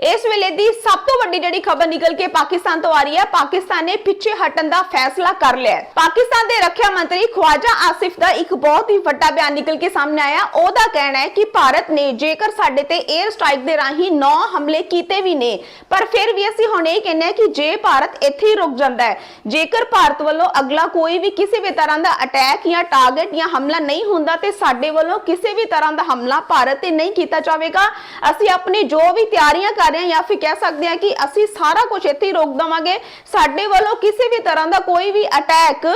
ਇਸ ਵੇਲੇ ਦੀ ਸਭ ਤੋਂ ਵੱਡੀ ਜਿਹੜੀ ਖਬਰ ਨਿਕਲ ਕੇ ਪਾਕਿਸਤਾਨ ਤੋਂ ਆ ਰਹੀ ਹੈ, ਪਾਕਿਸਤਾਨ ਨੇ ਪਿੱਛੇ ਹਟਣ ਦਾ ਫੈਸਲਾ ਕਰ ਲਿਆ ਹੈ। ਪਾਕਿਸਤਾਨ ਦੇ ਰੱਖਿਆ ਮੰਤਰੀ ਖਵਾਜਾ ਆਸਿਫ ਦਾ ਇੱਕ ਬਹੁਤ ਹੀ ਵੱਡਾ ਬਿਆਨ ਨਿਕਲ ਕੇ ਸਾਹਮਣੇ ਆਇਆ। ਉਹਦਾ ਕਹਿਣਾ ਹੈ ਕਿ ਭਾਰਤ ਨੇ ਜੇਕਰ ਸਾਡੇ ਤੇ 에ਅਰ ਸਟ੍ਰਾਈਕ ਦੇ ਰਾਹੀਂ 9 ਹਮਲੇ ਕੀਤੇ ਵੀ ਨੇ, ਪਰ ਫਿਰ ਵੀ ਅਸੀਂ ਹੁਣ ਇਹ ਕਹਿੰਦੇ ਹਾਂ ਕਿ ਜੇ ਭਾਰਤ ਇੱਥੇ ਹੀ ਰੁਕ ਜਾਂਦਾ ਹੈ, ਜੇਕਰ ਭਾਰਤ ਵੱਲੋਂ ਅਗਲਾ ਕੋਈ ਵੀ ਕਿਸੇ ਵੀ ਤਰ੍ਹਾਂ ਦਾ ਅਟੈਕ ਜਾਂ ਟਾਰਗੇਟ ਜਾਂ ਹਮਲਾ ਨਹੀਂ ਹੁੰਦਾ, ਤੇ ਸਾਡੇ ਵੱਲੋਂ ਕਿਸੇ ਵੀ ਤਰ੍ਹਾਂ ਦਾ ਹਮਲਾ ਭਾਰਤ ਤੇ ਨਹੀਂ ਕੀਤਾ ਜਾਵੇਗਾ। ਅਸੀਂ ਆਪਣੀ ਜੋ ਵੀ ਤਿਆਰੀਆਂ ਕਰ ਰਹੇ ਹਾਂ ਜਾਂ ਫਿਰ ਕਹਿ ਸਕਦੇ ਹਾਂ ਕਿ ਅਸੀਂ ਸਾਰਾ ਕੁਝ ਇੱਥੇ ਹੀ ਰੋਕ ਦਵਾਂਗੇ। ਸਾਡੇ ਵੱਲੋਂ ਕਿਸੇ ਵੀ ਤਰ੍ਹਾਂ ਦਾ ਕੋਈ ਵੀ ਅਟੈਕ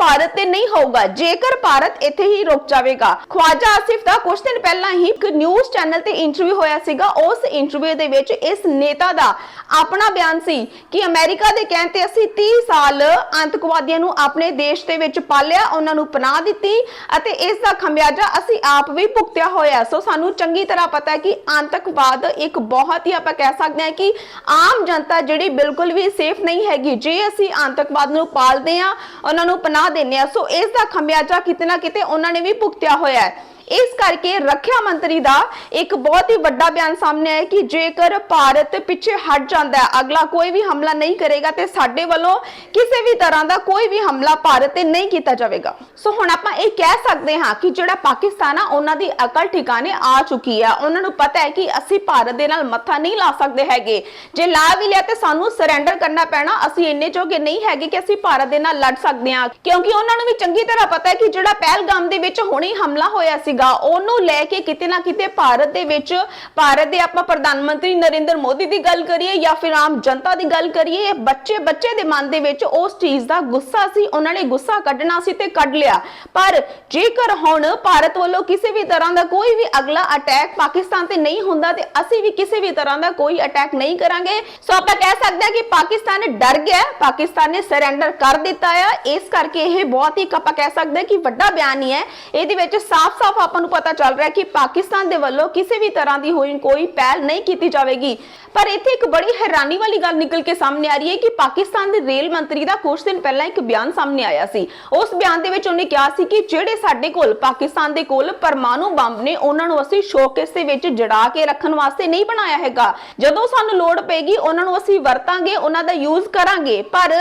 ਭਾਰਤ ਤੇ ਨਹੀਂ ਹੋਊਗਾ। ਜੇਕਰ ਭਾਰਤ ਇੱਥੇ ਹੀ ਰੁਕ ਜਾਵੇਗਾ। ਖਵਾਜਾ ਆਸਿਫ ਦਾ ਕੁਝ ਦਿਨ ਪਹਿਲਾਂ ਹੀ ਇੱਕ ਨਿਊਜ਼ ਚੈਨਲ ਤੇ ਇੰਟਰਵਿਊ ਹੋਇਆ ਸੀਗਾ। ਉਸ ਇੰਟਰਵਿਊ ਦੇ ਵਿੱਚ ਇਸ ਨੇਤਾ ਦਾ ਆਪਣਾ ਬਿਆਨ ਸੀ ਕਿ ਅਮਰੀਕਾ ਦੇ ਕਹਿਣ ਤੇ ਅਸੀਂ 30 ਸਾਲ ਆਤੰਕਵਾਦੀਆਂ ਨੂੰ ਆਪਣੇ ਦੇਸ਼ ਦੇ ਵਿੱਚ ਪਾਲਿਆ, ਉਹਨਾਂ ਨੂੰ ਪਨਾਹ ਦਿੱਤੀ ਅਤੇ ਇਸ ਦਾ ਖਮਿਆਜਾ ਅਸੀਂ ਆਪ ਵੀ ਭੁਗਤਿਆ ਹੋਇਆ। ਸੋ ਸਾਨੂੰ ਚੰਗੀ ਤਰ੍ਹਾਂ ਪਤਾ ਹੈ ਕਿ ਆਤੰਕਵਾਦ ਇੱਕ ਬਹੁਤ ਹੀ ਆਪਾਂ ਕਹਿ ਸਕਦੇ ਹਾਂ ਕਿ ਆਮ ਜਨਤਾ ਜਿਹੜੀ ਬਿਲਕੁਲ ਵੀ ਸੇਫ ਨਹੀਂ ਹੈਗੀ। ਜੇ ਅਸੀਂ ਆਤੰਕਵਾਦ ਨੂੰ ਪਾਲਦੇ ਆ ਉਹਨਾਂ ਨੂੰ ਪਨਾਹ ਦਿੰਦੇ ਆ। ਸੋ ਇਸ ਦਾ ਖਮਿਆਜਾ ਕਿਤੇ ਨਾ ਕਿਤੇ ਉਹਨਾਂ ਨੇ ਵੀ ਭੁਗਤਿਆ ਹੋਇਆ ਹੈ। ਇਸ ਕਰਕੇ ਰੱਖਿਆ ਮੰਤਰੀ ਦਾ ਇੱਕ ਬਹੁਤ ਹੀ ਵੱਡਾ ਬਿਆਨ ਸਾਹਮਣੇ ਆਇਆ ਕਿ ਜੇਕਰ ਭਾਰਤ ਪਿੱਛੇ ਹਟ ਜਾਂਦਾ ਹੈ, ਅਗਲਾ ਕੋਈ ਵੀ ਹਮਲਾ ਨਹੀਂ ਕਰੇਗਾ ਤੇ ਸਾਡੇ ਵੱਲੋਂ ਕਿਸੇ ਵੀ ਤਰ੍ਹਾਂ ਦਾ ਕੋਈ ਵੀ ਹਮਲਾ ਭਾਰਤ ਤੇ ਨਹੀਂ ਕੀਤਾ ਜਾਵੇਗਾ। ਸੋ ਹੁਣ ਆਪਾਂ ਇਹ ਕਹਿ ਸਕਦੇ ਹਾਂ ਕਿ ਜਿਹੜਾ ਪਾਕਿਸਤਾਨ ਆ, ਉਹਨਾਂ ਦੀ ਅਕਲ ਠਿਕਾਣੇ ਆ ਚੁੱਕੀ ਆ। ਉਹਨਾਂ ਨੂੰ ਪਤਾ ਹੈ ਕਿ ਅਸੀਂ ਭਾਰਤ ਦੇ ਨਾਲ ਮੱਥਾ ਨਹੀਂ ਲਾ ਸਕਦੇ ਹੈਗੇ। ਜੇ ਲਾ ਵੀ ਲਿਆ ਤੇ ਸਾਨੂੰ ਸਰੈਂਡਰ ਕਰਨਾ ਪੈਣਾ। ਅਸੀਂ ਇੰਨੇ ਜੋਗੇ ਨਹੀਂ ਹੈਗੇ ਕਿ ਅਸੀਂ ਭਾਰਤ ਦੇ ਨਾਲ ਲੜ ਸਕਦੇ ਹਾਂ। ਕਿਉਂਕਿ ਉਹਨਾਂ ਨੂੰ ਵੀ ਚੰਗੀ ਤਰ੍ਹਾਂ ਪਤਾ ਹੈ ਕਿ ਜਿਹੜਾ ਪਹਿਲਗਾਮ ਦੇ ਵਿੱਚ ਹੁਣੇ ਹਮਲਾ ਹੋਇਆ ਸੀ ਸੀਗਾ ਉਹਨੂੰ ਲੈ ਕੇ ਕਿਤੇ ਨਾ ਕਿਤੇ ਭਾਰਤ ਦੇ ਵਿੱਚ, ਭਾਰਤ ਦੇ ਆਪਾਂ ਪ੍ਰਧਾਨ ਮੰਤਰੀ ਨਰਿੰਦਰ ਮੋਦੀ ਦੀ ਗੱਲ ਕਰੀਏ ਜਾਂ ਫਿਰ ਆਮ ਜਨਤਾ ਦੀ ਗੱਲ ਕਰੀਏ ਬੱਚੇ ਬੱਚੇ ਦੇ ਮਨ ਦੇ ਵਿੱਚ ਉਸ ਚੀਜ਼ ਦਾ ਗੁੱਸਾ ਸੀ, ਉਹਨਾਂ ਨੇ ਗੁੱਸਾ ਕੱਢਣਾ ਸੀ ਤੇ ਕੱਢ ਲਿਆ। ਪਰ ਜੇਕਰ ਹੁਣ ਭਾਰਤ ਵੱਲੋਂ ਕਿਸੇ ਵੀ ਤਰ੍ਹਾਂ ਦਾ ਕੋਈ ਵੀ ਅਗਲਾ ਅਟੈਕ ਪਾਕਿਸਤਾਨ ਤੇ ਨਹੀਂ ਹੁੰਦਾ ਤੇ ਅਸੀਂ ਵੀ ਕਿਸੇ ਵੀ ਤਰ੍ਹਾਂ ਦਾ ਕੋਈ ਅਟੈਕ ਨਹੀਂ ਕਰਾਂਗੇ, ਸੋ ਆਪਾਂ ਕਹਿ ਸਕਦੇ ਹਾਂ ਕਿ ਪਾਕਿਸਤਾਨ ਡਰ ਗਿਆ ਪਾਕਿਸਤਾਨ ਨੇ ਸਰੈਂਡਰ ਕਰ ਦਿੱਤਾ ਹੈ ਇਸ ਕਰਕੇ ਇਹ ਬਹੁਤ ਹੀ ਆਪਾਂ ਕਹਿ ਸਕਦੇ ਹਾਂ ਕਿ ਵੱਡਾ ਬਿਆਨ ਹੀ ਹੈ। ਇਹਦੇ ਵਿੱਚ ਸਾਫ਼-ਸਾਫ਼ ਆਪਾਂ ਨੂੰ ਪਤਾ ਚੱਲ ਰਿਹਾ ਕਿ ਪਾਕਿਸਤਾਨ ਦੇ ਵੱਲੋਂ ਕਿਸੇ ਵੀ ਤਰ੍ਹਾਂ ਦੀ ਹੋਈ ਕੋਈ ਪਹਿਲ ਨਹੀਂ ਕੀਤੀ ਜਾਵੇਗੀ। ਪਰ ਇੱਥੇ ਇੱਕ ਬੜੀ ਹੈਰਾਨੀ ਵਾਲੀ ਗੱਲ ਨਿਕਲ ਕੇ ਸਾਹਮਣੇ ਆ ਰਹੀ ਹੈ ਕਿ ਪਾਕਿਸਤਾਨ ਦੇ ਰੇਲ ਮੰਤਰੀ ਦਾ ਕੁਝ ਦਿਨ ਪਹਿਲਾਂ ਇੱਕ ਬਿਆਨ ਸਾਹਮਣੇ ਆਇਆ ਸੀ। ਉਸ ਬਿਆਨ ਦੇ ਵਿੱਚ ਉਹਨੇ ਕਿਹਾ ਸੀ ਕਿ ਜਿਹੜੇ ਸਾਡੇ ਕੋਲ, ਪਾਕਿਸਤਾਨ ਦੇ ਕੋਲ ਪਰਮਾਣੂ ਬੰਬ ਨੇ, ਉਹਨਾਂ ਨੂੰ ਅਸੀਂ ਸ਼ੋਕੇਸ ਦੇ ਵਿੱਚ ਜੜਾ ਕੇ ਰੱਖਣ ਵਾਸਤੇ ਨਹੀਂ ਬਣਾਇਆ ਹੈਗਾ। ਜਦੋਂ ਸਾਨੂੰ ਲੋੜ ਪੈਗੀ ਉਹਨਾਂ ਨੂੰ ਅਸੀਂ ਵਰਤਾਂਗੇ, ਉਹਨਾਂ ਦਾ ਯੂਜ਼ ਕਰਾਂਗੇ। ਪਰ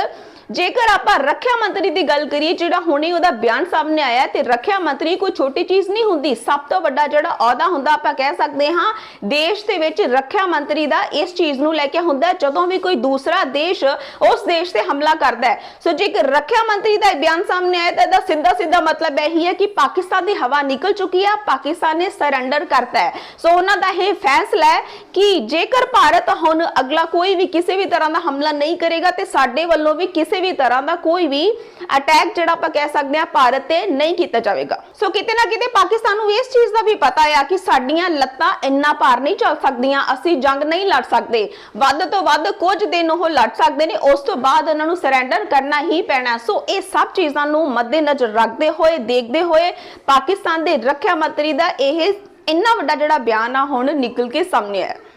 ਜੇਕਰ ਆਪਾਂ ਰੱਖਿਆ ਮੰਤਰੀ ਦੀ ਗੱਲ ਕਰੀਏ, ਜਿਹੜਾ ਹੁਣੇ ਉਹਦਾ ਬਿਆਨ ਸਾਹਮਣੇ ਆਇਆ ਤੇ ਰੱਖਿਆ ਮੰਤਰੀ ਕੋਈ ਛੋਟੀ ਚੀਜ਼ ਨਹੀਂ ਹੁੰਦੀ, ਸਭ ਤੋਂ ਵੱਡਾ ਜਿਹੜਾ ਅਹੁਦਾ ਹੁੰਦਾ, ਆਪਾਂ ਕਹਿ ਸਕਦੇ ਹਾਂ, ਦੇਸ਼ ਦੇ ਵਿੱਚ ਰੱਖਿਆ ਮੰਤਰੀ ਦਾ ਇਸ ਚੀਜ਼ ਨੂੰ ਲੈ ਕੇ ਹੁੰਦਾ ਜਦੋਂ ਵੀ ਕੋਈ ਦੂਸਰਾ ਦੇਸ਼ ਉਸ ਦੇਸ਼ ਤੇ ਹਮਲਾ ਕਰਦਾ ਹੈ। ਸੋ ਜੇਕਰ ਰੱਖਿਆ ਮੰਤਰੀ ਦਾ ਬਿਆਨ ਸਾਹਮਣੇ ਆਇਆ, ਤਾਂ ਇਹਦਾ ਸਿੱਧਾ ਸਿੱਧਾ ਮਤਲਬ ਇਹੀ ਹੈ ਕਿ ਪਾਕਿਸਤਾਨ ਦੀ ਹਵਾ ਨਿਕਲ ਚੁੱਕੀ ਹੈ ਪਾਕਿਸਤਾਨ ਨੇ ਸਰੈਂਡਰ ਕਰਤਾ ਹੈ। ਸੋ ਉਹਨਾਂ ਦਾ ਇਹ ਫੈਸਲਾ ਹੈ ਕਿ ਜੇਕਰ ਭਾਰਤ ਹੁਣ ਅਗਲਾ ਕੋਈ ਵੀ ਕਿਸੇ ਵੀ ਤਰ੍ਹਾਂ ਦਾ ਹਮਲਾ ਨਹੀਂ ਕਰੇਗਾ, ਤੇ ਸਾਡੇ ਵੱਲੋਂ ਵੀ ਕਿਸੇ ਵੀ ਤਰ੍ਹਾਂ ਦਾ ਕੋਈ ਵੀ ਅਟੈਕ ਜਿਹੜਾ ਆਪਾਂ ਕਹਿ ਸਕਦੇ ਹਾਂ ਭਾਰਤ ਤੇ ਨਹੀਂ ਕੀਤਾ ਜਾਵੇਗਾ। ਸੋ ਕਿਤੇ ਨਾ ਕਿਤੇ ਪਾਕਿਸਤਾਨ ਨੂੰ ਇਸ ਚੀਜ਼ ਦਾ ਵੀ ਪਤਾ ਆ ਕਿ ਸਾਡੀਆਂ ਲੱਤਾਂ ਇੰਨਾ ਭਾਰ ਨਹੀਂ ਚੱਲ ਸਕਦੀਆਂ, ਅਸੀਂ ਜੰਗ ਨਹੀਂ ਲੜ ਸਕਦੇ। ਵੱਧ ਤੋਂ ਵੱਧ ਕੁਝ ਦਿਨ ਉਹ ਲੜ ਸਕਦੇ ਨੇ, ਉਸ ਤੋਂ ਬਾਅਦ ਉਹਨਾਂ ਨੂੰ ਸਰੈਂਡਰ ਕਰਨਾ ਹੀ ਪੈਣਾ। ਸੋ ਇਹ ਸਭ ਚੀਜ਼ਾਂ ਨੂੰ ਮੱਦੇਨਜ਼ਰ ਰੱਖਦੇ ਹੋਏ, ਦੇਖਦੇ ਹੋਏ ਪਾਕਿਸਤਾਨ ਦੇ ਰੱਖਿਆ ਮੰਤਰੀ ਦਾ ਇਹ ਇੰਨਾ ਵੱਡਾ ਜਿਹੜਾ ਬਿਆਨ ਆ ਹੁਣ ਨਿਕਲ ਕੇ ਸਾਹਮਣੇ ਆਇਆ।